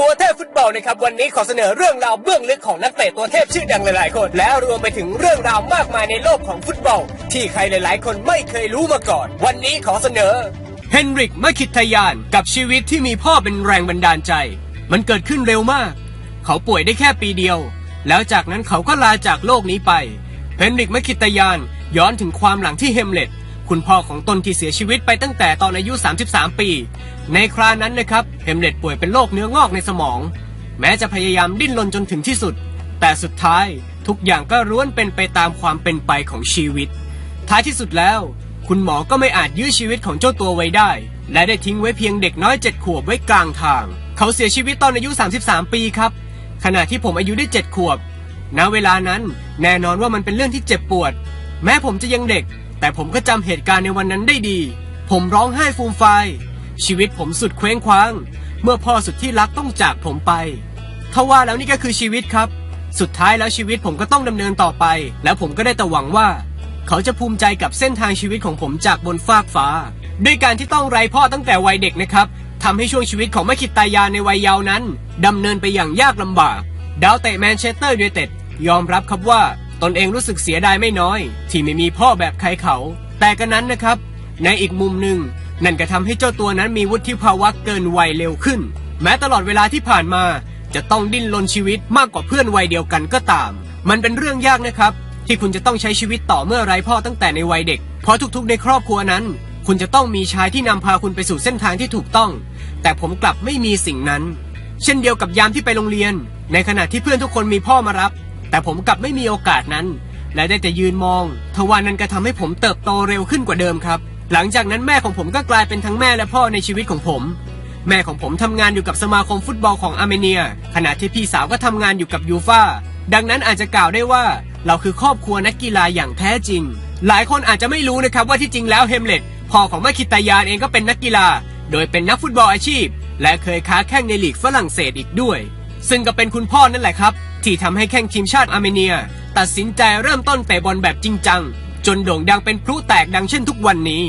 ตัวเทพฟุตบอลนะครับวันนี้ขอเสนอเรื่องราวเบื้องลึกของนักเตะตัวเทพชื่อดังหลายๆ คน และรวมไปถึงเรื่องราวมากมายในโลกของฟุตบอล ที่ใครหลาย ๆ คนไม่เคยรู้มาก่อน วันนี้ขอเสนอเฮนริกมาคิทยานกับชีวิตที่มีพ่อเป็นแรงบันดาลใจ มันเกิดขึ้นเร็วมาก เขาป่วยได้แค่ปีเดียว แล้วจากนั้นเขาก็ลาจากโลกนี้ไปเฮนริกมาคิตยานย้อนถึงความหลังที่เฮมเล็ต คุณพ่อของตนที่เสียชีวิตไปตั้งแต่ตอนอายุ 33 ปี ในครานั้นนะครับเฮมเล็ตป่วยเป็นโรคเนื้องอกในสมอง แม้จะพยายามดิ้นรนจนถึงที่สุด แต่สุดท้ายทุกอย่างก็ร้วนเป็นไปตามความเป็นไปของชีวิต ท้ายที่สุดแล้ว คุณหมอก็ไม่อาจยื้อชีวิตของเจ้าตัวไว้ได้ และได้ทิ้งไว้เพียงเด็กน้อยเจ็ดขวบไว้กลางทาง เขาเสียชีวิตตอนอายุ 33 ปีครับ ขณะที่ผมอายุได้เจ็ดขวบณเวลานั้นแน่นอนว่ามันเป็นเรื่องที่เจ็บปวด แม้ผมจะยังเด็ก แต่ผมก็จำเหตุการณ์ในวันนั้นได้ดี ผมร้องไห้ฟูมไฟายชีวิตผมสุดเคว้งคว้าง เมื่อพ่อสุดที่รักต้องจากผมไปทว่าแล้วนี่ก็คือชีวิตครับ สุดท้ายแล้วชีวิตผมก็ต้องดำเนินต่อไป แล้วผมก็ได้แต่หวังว่า เขาจะภูมิใจกับเส้นทางชีวิตของผมจากบนฟากฟ้า ด้วยการที่ต้องไร้พ่อตั้งแต่วัยเด็กนะครับทำให้ช่วงชีวิตของมคิดตายาในวัยเยาว์นั้นดำเนินไปอย่างยากลำบาก ดาวเตะแมนเชสเตอร์ยูไนเต็ดยอมรับครับว่า ตนเองรู้สึกเสียดายไม่น้อย ที่ไม่มีพ่อแบบใครเขา แต่กันนั้นนะครับ ในอีกมุมหนึ่ง นั่นก็ทำให้เจ้าตัวนั้นมีวุฒิภาวะเกินวัยเร็วขึ้น แม้ตลอดเวลาที่ผ่านมา จะต้องดิ้นรนชีวิตมากกว่าเพื่อนวัยเดียวกันก็ตาม มันเป็นเรื่องยากนะครับ ที่คุณจะต้องใช้ชีวิตต่อเมื่อไรพ่อตั้งแต่ในวัยเด็ก เพราะทุกๆ ในครอบครัวนั้น คุณจะต้องมีชายที่นำพาคุณไปสู่เส้นทางที่ถูกต้อง แต่ผมกลับไม่มีสิ่งนั้น เช่นเดียวกับยามที่ไปโรงเรียน ในขณะที่เพื่อนทุกคนมีพ่อมารับ แต่ผมกลับไม่มีโอกาสนั้น และได้แต่ยืนมองทว่านั้นก็ทำให้ผมเติบโตเร็วขึ้นกว่าเดิมครับ หลังจากนั้นแม่ของผมก็กลายเป็นทั้งแม่และพ่อในชีวิตของผม แม่ของผมทำงานอยู่กับสมาคมฟุตบอลของอาร์เมเนีย ขณะที่พี่สาวก็ทำงานอยู่กับยูฟาดังนั้นอาจจะกล่าวได้ว่า เราคือครอบครัวนักกีฬาอย่างแท้จริง หลายคนอาจจะไม่รู้นะครับว่าที่จริงแล้วเฮมเล็ตพ่อของแมาคิตายานเองก็เป็นนักกีฬา โดยเป็นนักฟุตบอลอาชีพ และเคยค้าแข่งในลีกฝรั่งเศสอีกด้วย ซึ่งก็เป็นคุณพ่อนั่นแหละครับ ที่ทำให้แข่งทีมชาติอาร์เมเนีย ตัดสินใจเริ่มต้นเตะบอลแบบจริงจัง จนโด่งดังเป็นพลุแตกดังเช่นทุกวันนี้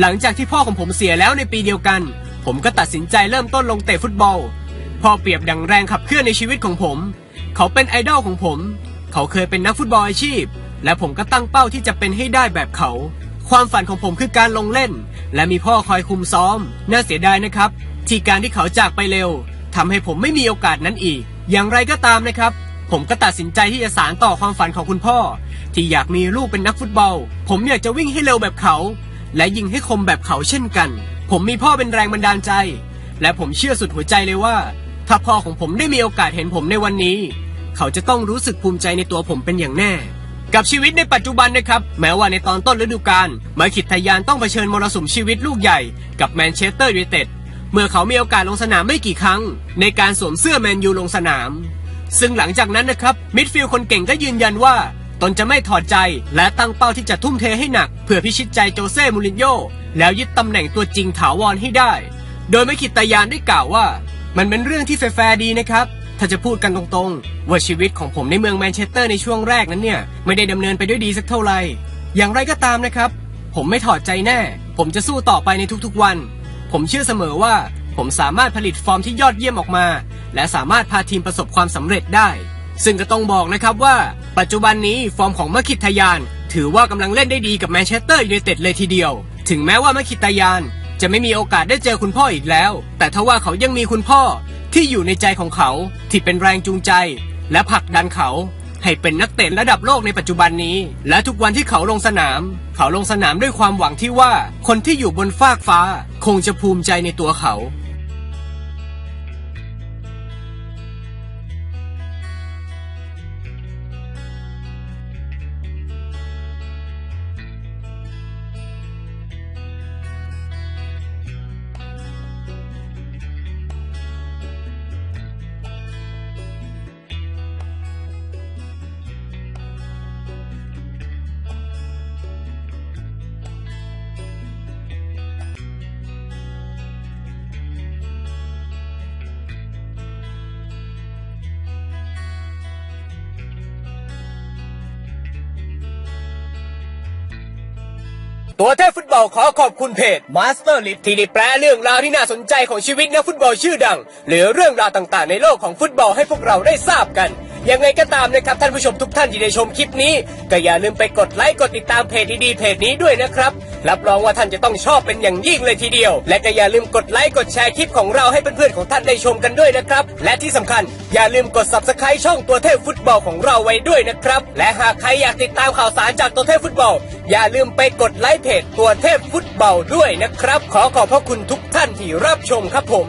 หลังจากที่พ่อของผมเสียแล้วในปีเดียวกัน ผมก็ตัดสินใจเริ่มต้นลงเตะฟุตบอลพ่อเปรียบดังแรงขับเคลื่อนในชีวิตของผม เขาเป็นไอดอลของผม เขาเคยเป็นนักฟุตบอลอาชีพ และผมก็ตั้งเป้าที่จะเป็นให้ได้แบบเขา ความฝันของผมคือการลงเล่น และมีพ่อคอยคุมซ้อม น่าเสียดายนะครับ ที่การที่เขาจากไปเร็วทำให้ผมไม่มีโอกาสนั้นอีก อย่างไรก็ตามนะครับ ผมก็ตัดสินใจที่จะสานต่อความฝันของคุณพ่อ ที่อยากมีลูกเป็นนักฟุตบอล ผมอยากจะวิ่งให้เร็วแบบเขา และยิงให้คมแบบเขาเช่นกัน ผมมีพ่อเป็นแรงบันดาลใจ และผมเชื่อสุดหัวใจเลยว่า ถ้าพ่อของผมได้มีโอกาสเห็นผมในวันนี้ เขาจะต้องรู้สึกภูมิใจในตัวผมเป็นอย่างแน่ กับชีวิตในปัจจุบันนะครับ แม้ว่าในตอนต้นฤดูกาลมาคิดทยานต้องเผชิญมรสุมชีวิตลูกใหญ่กับแมนเชสเตอร์ยูไนเต็ดเมื่อเขามีโอกาสลงสนามไม่กี่ครั้ง ในการสวมเสื้อแมนยูลงสนาม ซึ่งหลังจากนั้นนะครับมิดฟิลด์คนเก่งก็ยืนยันว่า ตนจะไม่ถอดใจและตั้งเป้าที่จะทุ่มเทให้หนัก เพื่อพิชิตใจโจเซ่มูรินโญ่แล้วยึดตำแหน่งตัวจริงถาวรให้ได้ โดยไม่คิดตายานได้กล่าวว่า มันเป็นเรื่องที่แฟร์ดีนะครับถ้าจะพูดกันตรงๆ ว่าชีวิตของผมในเมืองแมนเชสเตอร์ในช่วงแรกนั้นเนี่ย ไม่ได้ดำเนินไปด้วยดีสักเท่าไหร่ อย่างไรก็ตามนะครับ ผมไม่ถอดใจแน่ ผมจะสู้ต่อไปในทุกๆวัน ผมเชื่อเสมอว่า ผมสามารถผลิตฟอร์มที่ยอดเยี่ยมออกมา และสามารถพาทีมประสบความสำเร็จได้ ซึ่งก็ต้องบอกนะครับว่า ปัจจุบันนี้ฟอร์มของมคิทยาน ถือว่ากำลังเล่นได้ดีกับแมนเชสเตอร์ยูไนเต็ดเลยทีเดียว ถึงแม้ว่ามคิทยาน จะไม่มีโอกาสได้เจอคุณพ่ออีกแล้ว แต่ทว่าเขายังมีคุณพ่อที่อยู่ในใจของเขาที่เป็นแรงจูงใจ และผลักดันเขาให้เป็นนักเตะระดับโลกในปัจจุบันนี้ และทุกวันที่เขาลงสนาม เขาลงสนามด้วยความหวังที่ว่า คนที่อยู่บนฟากฟ้า คงจะภูมิใจในตัวเขา ตัวเทพฟุตบอลขอขอบคุณเพจ Master l i ที่ได้แปลเรื่องราวที่น่าสนใจของชีวิตนักฟุตบอลชื่อดัง หรือเรื่องราวต่างๆ ในโลกของฟุตบอลให้พวกเราได้ทราบกัน ยังไงก็ตามนะครับท่านผู้ชมทุกท่านที่ได้ชมคลิปนี้ ก็อย่าลืมไปกดไลค์กดติดตามเพจดีๆเพจนี้ด้วยนะครับ รับรองว่าท่านจะต้องชอบเป็นอย่างยิ่งเลยทีเดียว และก็อย่าลืมกดไลค์กดแชร์คลิปของเราให้เพื่อนๆของท่านได้ชมกันด้วยนะครับ และที่สำคัญอย่าลืมกด subscribe ช่องตัวเทพฟุตบอลของเราไว้ด้วยนะครับ และหากใครอยากติดตามข่าวสารจากตัวเทพฟุตบอล อย่าลืมไปกดไลค์เพจตัวเทพฟุตบอลด้วยนะครับ ขอขอบพระคุณทุกท่านที่รับชมครับผม